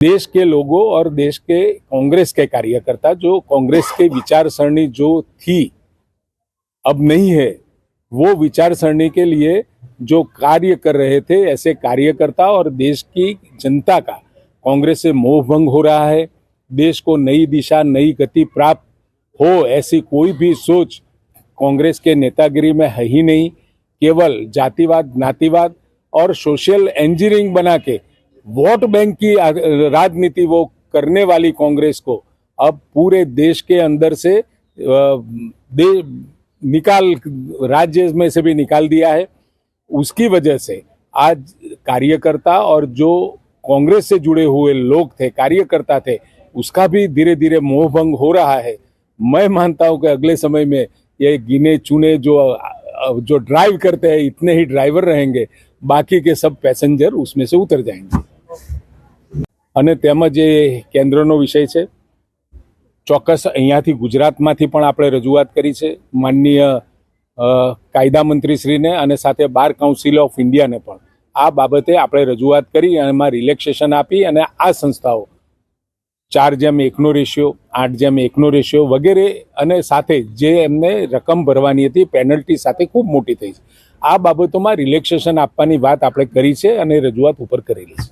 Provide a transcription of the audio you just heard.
देश के लोगों और देश के कांग्रेस के कार्यकर्ता, जो कांग्रेस के विचार सरणी जो थी, अब नहीं है, वो विचार सरणी के लिए जो कार्य कर रहे थे, ऐसे कार्यकर्ता और देश की जनता का, कांग्रेस से मोह भंग हो रहा है, देश को नई दिशा, नई गति प्राप्त हो, ऐसी कोई भी सोच कांग्रेस के नेतागिरी में है ही नहीं। केवल जातिवाद ज्ञातिवाद और सोशल इंजीनियरिंग बना के वोट बैंक की राजनीति वो करने वाली कांग्रेस को अब पूरे देश के अंदर से दे, निकाल राज्य में से भी निकाल दिया है। उसकी वजह से आज कार्यकर्ता और जो कांग्रेस से जुड़े हुए लोग थे कार्यकर्ता थे उसका भी धीरे धीरे मोह भंग हो रहा है। मैं मानता हूँ कि अगले समय में ये गिने चुने जो जो ड्राइव करते हैं इतने ही ड्राइवर रहेंगे बाकी के सब पैसेंजर उसमें से उतर जाएँगे। અને તેમજ એ કેન્દ્રનો વિષય છે. ચોક્કસ અહીંયાથી ગુજરાતમાંથી પણ આપણે રજૂઆત કરી છે. માનનીય કાયદા મંત્રીશ્રીને અને સાથે બાર કાઉન્સિલ ઓફ ઇન્ડિયાને પણ. આ બાબતે આપણે રજૂઆત કરી અને એમાં રિલેક્સેશન આપી અને આ સંસ્થાઓ, ચાર જેમ એકનો રેશિયો, આઠ જેમ એકનો રેશિયો વગેરે અને સાથે જે એમને રકમ ભરવાની હતી, પેનલ્ટી સાથે ખૂબ મોટી થઈ છે. આ બાબતોમાં રિલેક્સેશન આપવાની વાત આપણે કરી છે અને રજૂઆત ઉપર કરેલી છે.